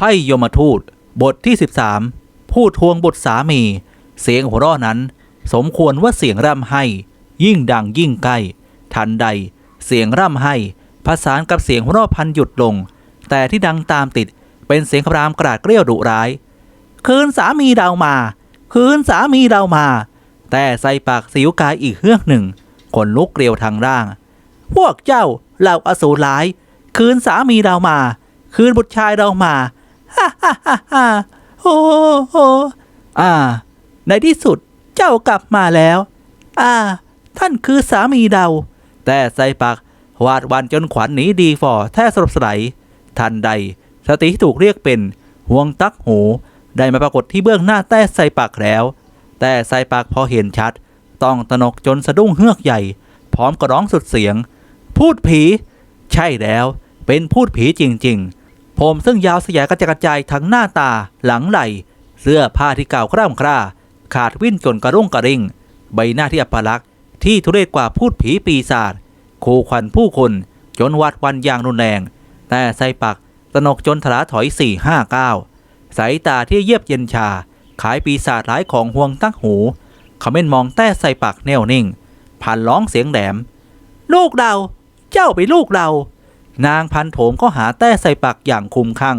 ไพ่ยมทูต บทที่ 13พูดทวงบุตรสามี เสียงหัวเราะนั้น สมควรว่าเสียงร่ำไห้ ยิ่งดังยิ่งใกล้ ทันใด เสียงร่ำไห้ผสานกับเสียงหัวเราะพันหยุดลง แต่ที่ดังตามติดเป็นเสียงคำรามกราดเกรี้ยวดุร้าย คืนสามีเรามา คืนสามีเรามา แต่ใส่ปากสิวกายอีกเฮือกหนึ่งขนลุกเกลียวทางร่าง พวกเจ้าเหล่าอสูรร้าย คืนสามีเรามา คืนบุตรชายเรามา ฮ่าฮ่าฮ่าฮ่าโอ้โหอ่า ในที่สุดเจ้ากลับมาแล้ว อ่า ท่านคือสามีเรา แต่ใส่ปากวาดวันจนขวัญหนีดีฟอแท้สลบสลายทันใด สติที่ถูกเรียกเป็นห่วงตักหู ได้มาปรากฏที่เบื้องหน้าแต่ใส่ปากแล้ว แต่ใส่ปากพอเห็นชัด ต้องตะนกจนสะดุ้งเฮือกใหญ่ พร้อมกระร้องสุดเสียง พูดผี ใช่แล้ว เป็นพูดผีจริง ๆ ผมซึ่งยาวสยายกระจกระจายทั้งหน้าตา หลังไหล่ เสื้อผ้าที่เก่าคร่ำคร่า ขาดวิ่นจนกระรุ่งกระริ่ง ใบหน้าที่อัปลักษณ์ที่ทุเรศกว่าพูดผีปีศาจคู่ขวัญผู้คนจนวัดวันอย่างรุนแรง แต่ใส่ปักตนกจนทลาถอยสี่ห้าเก้าสายตาที่เยียบเย็นชา ขายปีศาจร้ายของห่วงตั้งหูเขาเม่นมองแต่ใส่ปากแนวนิ่งผ่านร้องเสียงแหลม ลูกเรา เจ้าไปลูกเรา นางพันโถมก็หาแต่ใส่ปากอย่างคุมข้าง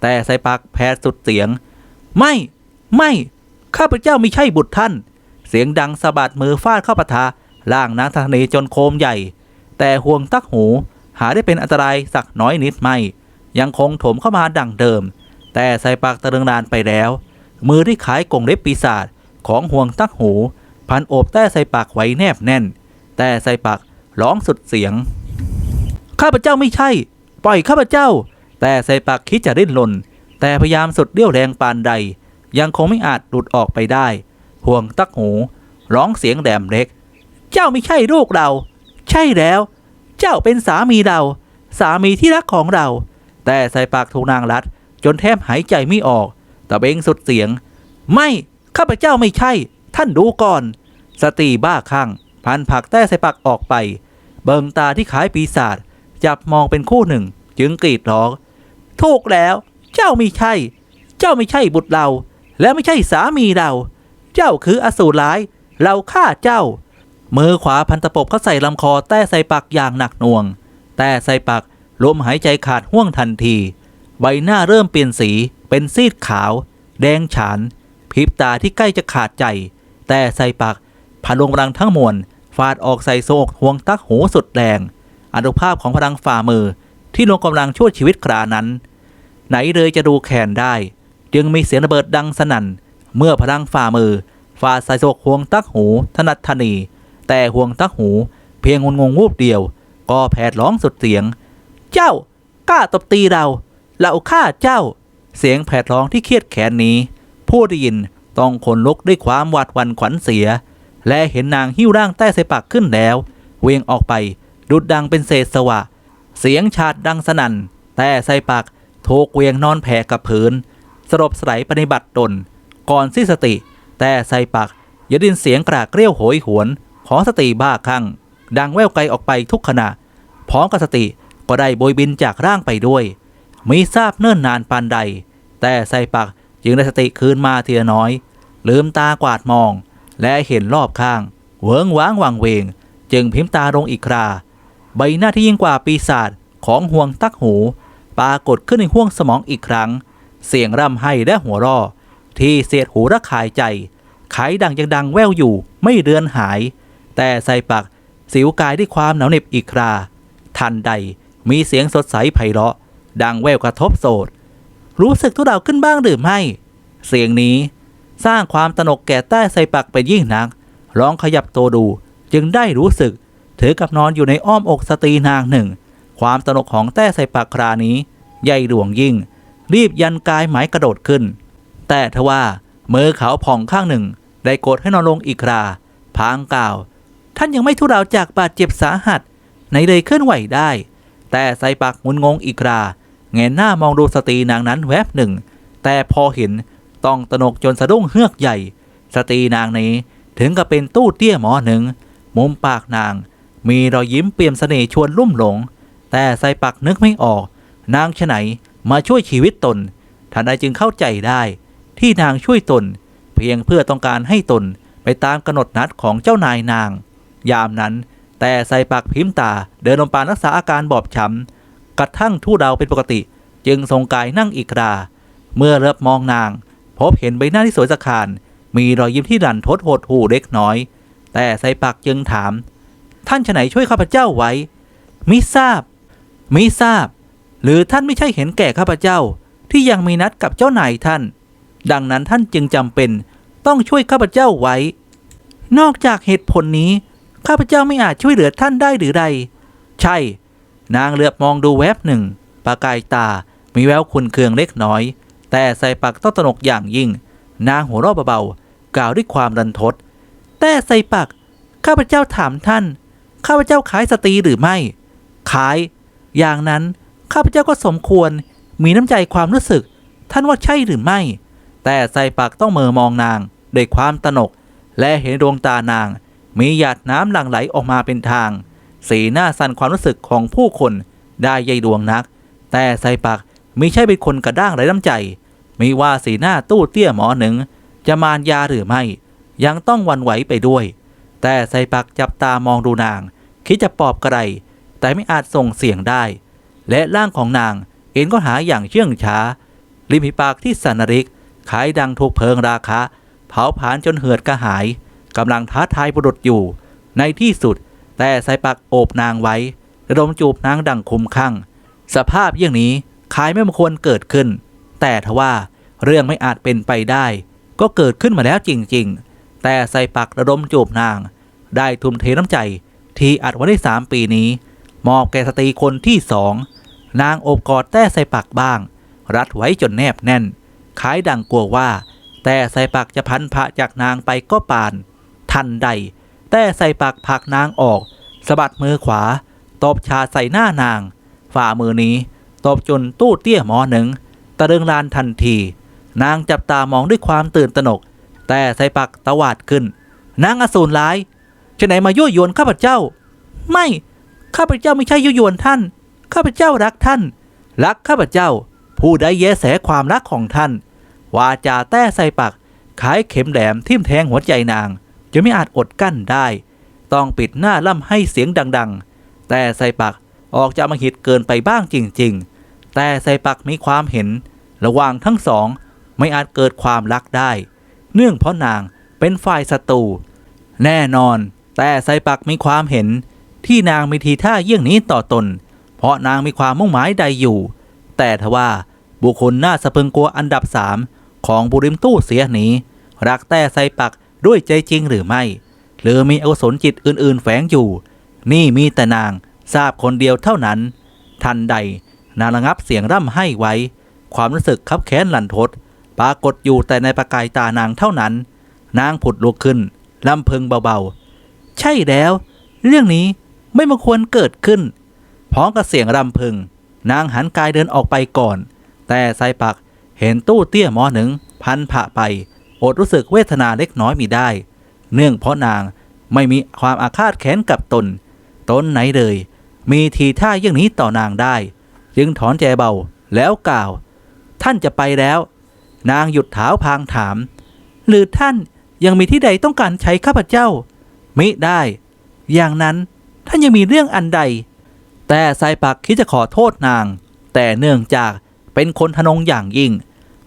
แต่ใส่ปากแพ้สุดเสียง ไม่ไม่ข้าพเจ้าไม่ใช่บุตรท่าน เสียงดังสะบัดมือฟาดเข้าปะทะล่างนางธนีจนโคมใหญ่ แต่ห่วงตักหูหาได้เป็นอันตรายสักน้อยนิดไม่ ยังคงโถมเข้ามาดังเดิม แต่ใส่ปากตะเรืองนานไปแล้ว มือที่ขายกงเล็บปีศาจของห่วงตักหู พันโอบแต่ใส่ปากไว้แนบแน่น แต่ใส่ปากร้องสุดเสียง ข้าพเจ้าไม่ใช่ ปล่อยข้าพเจ้า แต่ใส่ปากคิดจะดิ้นรนแต่พยายามสุดเรี่ยวแรงปานใด ยังคงไม่อาจหลุดออกไปได้ ห่วงตักหู ร้องเสียงแหลมเล็ก เจ้าไม่ใช่ลูกเรา ใช่แล้ว เจ้าเป็นสามีเรา สามีที่รักของเรา แต่ใส่ปากถูกนางรัด จนแทบหายใจไม่ออกตะเบงสุดเสียง ไม่ข้าพเจ้าไม่ใช่ ท่านดูก่อน สตีบ้าคลั่งพันผักแต่ใส่ปากออกไป เบิงตาที่ขายปีศาจ จับมองเป็นคู่หนึ่ง จึงกรีดร้อง ถูกแล้ว เจ้าไม่ใช่ เจ้าไม่ใช่บุตรเรา และไม่ใช่สามีเรา เจ้าคืออสูรร้าย เราฆ่าเจ้า มือขวาพันตะปบเขาใส่ลำคอแต่ใส่ปากอย่างหนักหน่วง แต่ใส่ปากลมหายใจขาดห่วงทันที ใบหน้าเริ่มเปลี่ยนสีเป็นซีดขาว แดงฉานพริบตาที่ใกล้จะขาดใจ แต่ใส่ปากพลังพลังทั้งมวลฟาดออกใส่โซกห่วงตักหูสุดแรง อนุภาพของพลังฝ่ามือที่ลงกำลังช่วยชีวิตครานั้น ไหนเลยจะดูแขนได้ จึงมีเสียงระเบิดดังสนั่น เมื่อพลังฝ่ามือฟาดใส่โซกห่วงตักหูถนัดทนี แต่ห่วงตักหู เพียงงงงวูบเดียว ก็แผดร้องสุดเสียง เจ้ากล้าตบตีเราเราฆ่าเจ้า เสียงแผดร้องที่เครียดแขนนี้ ผู้ได้ยินต้องขนลุกด้วยความหวาดหวันขวัญเสีย และเห็นนางหิ้วร่างใต้ใส่ปากขึ้นแล้ว เวียงออกไป ดุดดังเป็นเศษสวะ เสียงฉาดดังสนั่น แต่ใส่ปากถูกเวียงนอนแผ่กับพื้นสลบสไลปฏิบัติตน ก่อนสิ้นสติ แต่ใส่ปากยดินเสียงกรากเกรี้ยวโหยหวน ของสติบ้าคลั่ง ดังแว่วไกลออกไปทุกขณะ พร้อมกับสติก็ได้โบยบินจากร่างไปด้วยมีทราบเนิ่นนานปานใด แต่ใส่ปากจึงได้สติคืนมาเทีละน้อย ลืมตากวาดมอง และเห็นรอบข้าง เวิงว้างวังเวง จึงพิมพ์ตาลงอีกครา ใบหน้าที่ยิ่งกว่าปีศาจของห่วงตักหู ปรากฏขึ้นในห้วงสมองอีกครั้ง เสียงร่ำไห้และหัวร่อที่เสียดหูระคายใจขายดังยังดังแว่วอยู่ไม่เรือนหาย แต่ใส่ปากสิวกายด้วยความหนาวเหน็บอีกครา ทันใดมีเสียงสดใสไพเราะ ดังแววกระทบโสด รู้สึกทุเราขึ้นบ้างหรือไม่ เสียงนี้สร้างความตนกแก่ใต้ใส่ปากเป็นยิ่งนักร้องขยับตัวดูจึงได้รู้สึก ถือกับนอนอยู่ในอ้อมอกสตรีนางหนึ่ง ความตนกของแต้ใส่ปากครานี้ ใหญ่หลวงยิ่ง รีบยันกายหมายกระโดดขึ้น แต่ทว่ามือเขาผ่องข้างหนึ่ง ได้กดให้นอนลงอีกคราพางกล่าว ท่านยังไม่ทุเราจากบาดเจ็บสาหัสไหนเลยเคลื่อนไหวได้ แต่ใส่ปากงุนงงอีกคราเงยหน้ามองดูสตรีนางนั้นแวบหนึ่ง แต่พอเห็นต้องตนกจนสะดุ้งเฮือกใหญ่ สตรีนางนี้ถึงกับเป็นตู้เตี้ยหมอหนึ่งมุมปากนาง มีรอยยิ้มเปี่ยมเสน่ห์ชวนลุ่มหลง แต่ใส่ปักนึกไม่ออก นางชะไหนมาช่วยชีวิตตนท่านใดจึงเข้าใจได้ที่นางช่วยตน เพียงเพื่อต้องการให้ตนไปตามกำหนดนัดของเจ้านายนาง ยามนั้น แต่ใส่ปากพิมพ์ตาเดินลงปานรักษาอาการบอบช้ำกระทั่งทู่ดาวเป็นปกติ จึงทรงกายนั่งอีกรา เมื่อเลิบมองนาง พบเห็นใบหน้าที่สวยสะขานมีรอยยิ้มที่ดันทดหดหูเล็กน้อย แต่ไซปักจึงถาม ท่านฉไหนช่วยข้าพเจ้าไว้ มิทราบ มิทราบ หรือท่านไม่ใช่เห็นแก่ข้าพเจ้าที่ยังมีนัดกับเจ้านายท่าน ดังนั้นท่านจึงจำเป็นต้องช่วยข้าพเจ้าไว้ นอกจากเหตุผลนี้ ข้าพเจ้าไม่อาจช่วยเหลือท่านได้หรือไรใช่ นางเหลือบมองดูแวบหนึ่ง ประกายตา มีแววขุนเคืองเล็กน้อย แต่ใส่ปักต้องตนกอย่างยิ่ง นางหัวเราะเบาๆ กล่าวด้วยความรันทด แต่ใส่ปักข้าพเจ้าถามท่าน ข้าพเจ้าขายสตรีหรือไม่ ขาย อย่างนั้นข้าพเจ้าก็สมควรมีน้ำใจความรู้สึก ท่านว่าใช่หรือไม่ แต่ใส่ปักต้องเมอมองนางด้วยความตนก และเห็นดวงตานาง มีหยาดน้ำหลั่งไหลออกมาเป็นทาง สีหน้าสั่นความรู้สึกของผู้คนได้ใยดวงนัก แต่ใส่ปักมิใช่เป็นคนกระด้างไร้น้ำใจ มีว่าสีหน้าตู้เตี้ยหมอหนึ่ง จะมารยาหรือไม่ ยังต้องวันไหวไปด้วย แต่ใส่ปักจับตามองดูนาง คิดจะปลอบกระไร แต่ไม่อาจส่งเสียงได้ และร่างของนางเอ็นก็หาอย่างเชื่องช้า ริมฝีปากที่สันนริกขายดังถูกเพลิงราคะ เผาผลาญจนเหือดกระหายกำลังท้าทายบุรุษอยู่ ในที่สุด แต่ใส่ปักโอบนางไว้ระดมจูบนางดังคุมข้างสภาพอย่างนี้ขายไม่มควรเกิดขึ้น แต่ทว่าเรื่องไม่อาจเป็นไปได้ ก็เกิดขึ้นมาแล้วจริง ๆ แต่ใส่ปักระดมจูบนาง ได้ทุ่มเทน้ำใจ ที่อัดไว้ได้สามปีนี้ มอบแก่สตรีคนที่สองนางโอบกอดแต่ใส่ปักบ้าง รัดไว้จนแนบแน่นขายดังกลัวว่า แต่ใส่ปักจะพันพระจากนางไปก็ปาน ทันใด แต่ใส่ปักผลักนางออกสะบัดมือขวา ตบชาใส่หน้านาง ฝ่ามือนี้ ตบจนตู้เตี้ยหมอหนึ่งตะเริงลานทันที นางจับตามองด้วยความตื่นตระหนก แต่ใส่ปักตวาดขึ้น นางอสูรร้ายจะไหนมายั่วยวนข้าพเจ้า ไม่ข้าพเจ้าไม่ใช่ยุยวนท่าน ข้าพเจ้ารักท่าน รักข้าพเจ้า ผู้ใดแยแสความรักของท่าน วาจาแต้ใส่ปักขายเข็มแหลมทิ่มแทงหัวใจนางจะไม่อาจอดกั้นได้ ต้องปิดหน้าล่ำให้เสียงดัง ๆ แต่ใส่ปักออกจะมาหิดเกินไปบ้างจริง ๆ แต่ใส่ปักมีความเห็น ระหว่างทั้งสองไม่อาจเกิดความรักได้ เนื่องเพราะนางเป็นฝ่ายศัตรูแน่นอน แต่ไซปักมีความเห็นที่นางมีทีท่าเยี่ยงนี้ต่อตน เพราะนางมีความมุ่งหมายใดอยู่ แต่ทว่าบุคคลน่าสะพึงกลัวอันดับสามของบุริมตู้เสียหนีรักแต่ไซปักด้วยใจจริงหรือไม่ หรือมีอกุศลจิตอื่นๆแฝงอยู่ นี่มีแต่นางทราบคนเดียวเท่านั้น ทันใดนางระงับเสียงร่ำให้ไว้ ความรู้สึกคับแค้นหลันทด ปรากฏอยู่แต่ในประกายตานางเท่านั้น นางผุดลุกขึ้นลำพึงเบาๆ ใช่แล้ว เรื่องนี้ไม่มาควรเกิดขึ้น พร้อมกับเสียงรำพึง นางหันกายเดินออกไปก่อน แต่ไซปักเห็นตู้เตี้ยหมอหนึ่งพันผ่าไปอดรู้สึกเวทนาเล็กน้อยมีได้ เนื่องเพราะนางไม่มีความอาฆาตแค้นกับตน ตนไหนเลย มีทีท่าอย่างนี้ต่อนางได้ จึงถอนใจเบาแล้วกล่าว ท่านจะไปแล้ว นางหยุดเท้าพางถาม หรือท่านยังมีที่ใดต้องการใช้ข้าพเจ้า มิได้ อย่างนั้นท่านยังมีเรื่องอันใด แต่ไซปักคิดจะขอโทษนาง แต่เนื่องจากเป็นคนทนงอย่างยิ่ง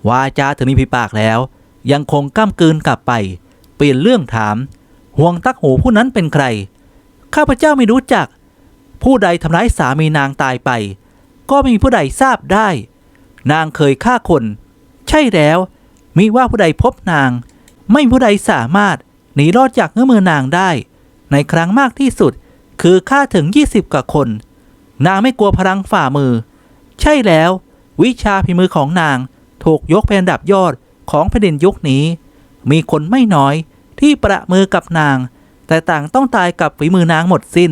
วาจาถึงมีพิปากแล้ว ยังคงก้ามกืนกลับไป เปลี่ยนเรื่องถาม ห่วงตักหูผู้นั้นเป็นใคร ข้าพเจ้าไม่รู้จัก ผู้ใดทำร้ายสามีนางตายไป ก็ไม่มีผู้ใดทราบได้ นางเคยฆ่าคน ช่แล้วมิว่าผู้ใดพบนาง ไม่มีผู้ใดสามารถหนีรอดจากเงื้อมือนางได้ ในครั้งมากที่สุดคือฆ่าถึง 20 กว่าคน นางไม่กลัวพลังฝ่ามือ ใช่แล้ว วิชาพิมือของนางถูกยกเป็นอันดับยอดของแผ่นดินยุคนี้ มีคนไม่น้อยที่ประมือกับนาง แต่ต่างต้องตายกับฝีมือนางหมดสิน้น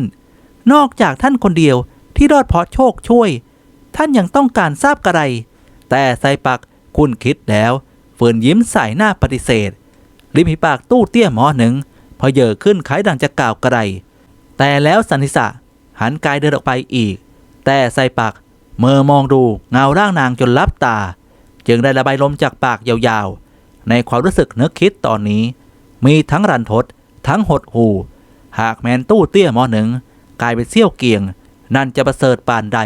นอกจากท่านคนเดียวที่รอดเพราะโชคช่วย ท่านยังต้องการทราบกระไร แต่ไซปัก คุณคิดแล้วฝืนยิ้มใส่หน้าปฏิเสธ ริมฝีปากตู้เตี้ยหมอหนึ่งพอเยอขึ้นคล้ายดังจะกล่าวกระไร แต่แล้วสันนิษะหันกายเดินออกไปอีก แต่ไซปักเมื่อมองดูเงาร่างนางจนลับตา จึงได้ระบายลมจากปากยาวๆ ในความรู้สึกนึกคิดตอนนี้ มีทั้งรันทดทั้งหดหูหากแมนตู้เตี้ยหมอหนึ่งกลายเป็นเซี่ยวเกียง นั่นจะประเสริฐปานใด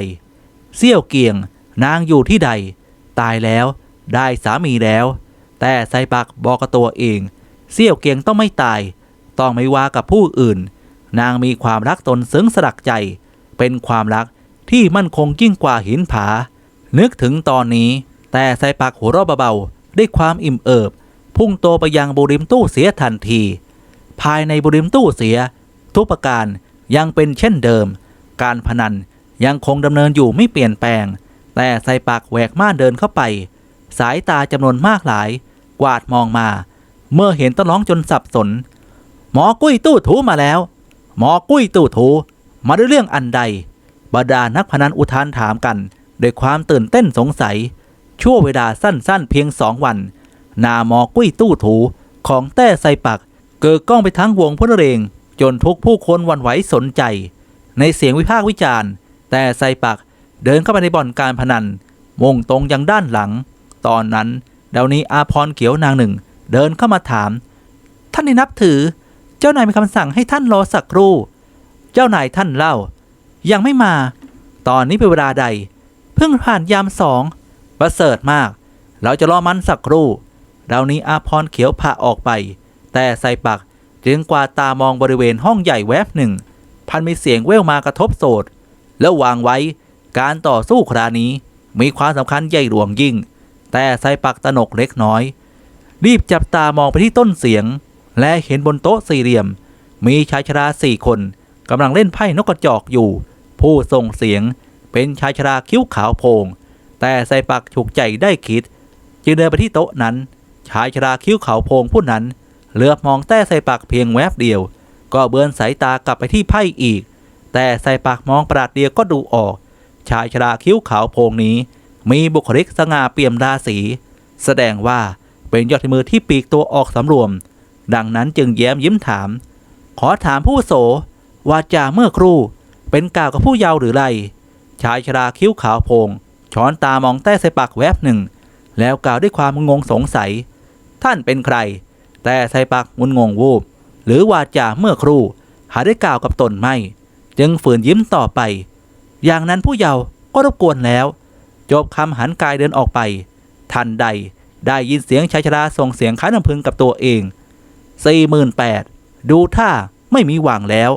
เซี่ยวเกียงนางอยู่ที่ใด ตายแล้ว ได้สามีแล้ว แต่ไซปักบอกกับตัวเอง เซี่ยวเกียงต้องไม่ตาย ต้องไม่ว่ากับผู้อื่น นางมีความรักตนซึ้งสลักใจ เป็นความรักที่มั่นคงยิ่งกว่าหินผา นึกถึงตอนนี้ แต่ไซปักหัวเราะเบาๆด้วยความอิ่มเอิบ พุ่งโตไปยังบุริมตู้เสียทันที ภายในบุริมตู้เสีย ทุกประการยังเป็นเช่นเดิม การพนันยังคงดำเนินอยู่ไม่เปลี่ยนแปลง แต่ไซปักแหวกม่านเดินเข้าไป สายตาจำนวนมากหลาย กวาดมองมา เมื่อเห็นต้นร้องจนสับสน หมอกุ้ยตู้ถูมาแล้ว หมอกุ้ยตู้ถู มาด้วยเรื่องอันใดบรรดานักพนันอุทานถามกันด้วยความตื่นเต้นสงสัย ชั่วเวลาสั้นๆเพียงสองวัน นาหมอกุ้ยตู้ถูของแต้ไซปัก เกิดกล้องไปทั้งวงพลเรงจนทุกผู้คนวันไหวสนใจ ในเสียงวิพากษ์วิจารณ์ แต่ไซปักเดินเข้าไปในบ่อนการพนันมุ่งตรงยังด้านหลัง ตอนนั้นดาวนี้อาพรเขียวนางหนึ่ง เดินเข้ามาถาม ท่านได้นับถือ เจ้านายมีคำสั่งให้ท่านรอสักครู่ เจ้านายท่านเล่า ยังไม่มา ตอนนี้เป็นเวลาใด เพิ่งผ่านยามสองประเสริฐมาก เราจะรอมันสักครู่ดาวนี้อาพรเขียวผ่าออกไป แต่ใส่ปักจึงกว่าตามองบริเวณห้องใหญ่แวบหนึ่ง พันมีเสียงแว่วมากระทบโสดแล้ววางไว้ การต่อสู้ครานี้มีความสำคัญใหญ่หลวงยิ่ง แต่ใส่ปักตนกเล็กน้อย รีบจับตามองไปที่ต้นเสียง และเห็นบนโต๊ะสี่เหลี่ยม มีชายชราสี่คนกำลังเล่นไพ่นกกระจอกอยู่ ผู้ส่งเสียงเป็นชายชราคิ้วขาวโพง แต่ใส่ปักฉุกใจได้คิด จึงเดินไปที่โต๊ะนั้น ชายชราคิ้วขาวโพงผู้นั้นเหลือบมองแต่ใส่ปักเพียงแวบเดียว ก็เบือนสายตากลับไปที่ไพ่อีก แต่ใส่ปากมองประหลาดเดียวก็ดูออก ชายชราคิ้วขาวโพงนี้ มีบุคลิกสง่าเปี่ยมราศีแสดงว่าเป็นยอดมือที่ปีกตัวออกสำรวม ดังนั้นจึงแย้มยิ้มถาม ขอถามผู้โสว่าจาเมื่อครู่ เป็นกล่าวกับผู้เยาว์หรือไร ชายชราคิ้วขาวโพงช้อนตามองแต่ใส่ปากแวบหนึ่ง แล้วกล่าวด้วยความงงสงสัย ท่านเป็นใคร แต่ใส่ปากงุนงงวูบหรือว่าจาเมื่อครู่ หาได้กล่าวกับตนไม่ จึงฝืนยิ้มต่อไป อย่างนั้นผู้เยาว์ก็รบกวนแล้ว จบคำหันกายเดินออกไป ทันใดได้ยินเสียงชายชราส่งเสียงค้ายน้ำพึงกับตัวเองสี่หมื่นแปดดูท่าไม่มีหวังแล้ว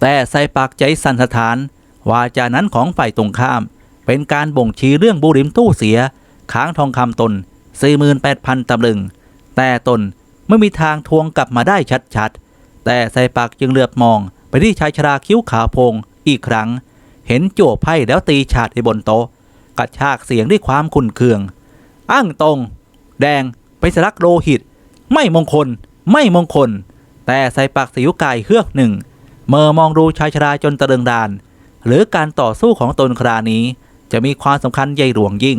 แต่ใส่ปากใจสันสะท้าน วาจานั้นของฝ่ายตรงข้าม เป็นการบ่งชี้เรื่องบุริมตู้เสีย ค้างทองคำตน 48,000ตำลึง แต่ตนไม่มีทางทวงกลับมาได้ชัดๆ แต่ใส่ปากจึงเหลือบมอง ไปที่ชายชราคิ้วขาวพงอีกครั้ง เห็นโจวไพ่แล้วตีฉาดในบนโต๊ะ กระชากเสียงด้วยความขุนเคือง อ้างตรง แดงไปสลักโลหิต ไม่มงคล ไม่มงคล แต่ใส่ปากสิวกายเฮือกหนึ่ง เมื่อมองดูชายชราจนตะเลึงดาน หรือการต่อสู้ของตนครานี้ จะมีความสำคัญใหญ่หลวงยิ่ง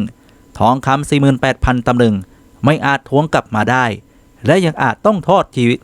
ทองคำ48,000ตำลึง ไม่อาจทวงกลับมาได้ และยังอาจต้องทอดชีวิต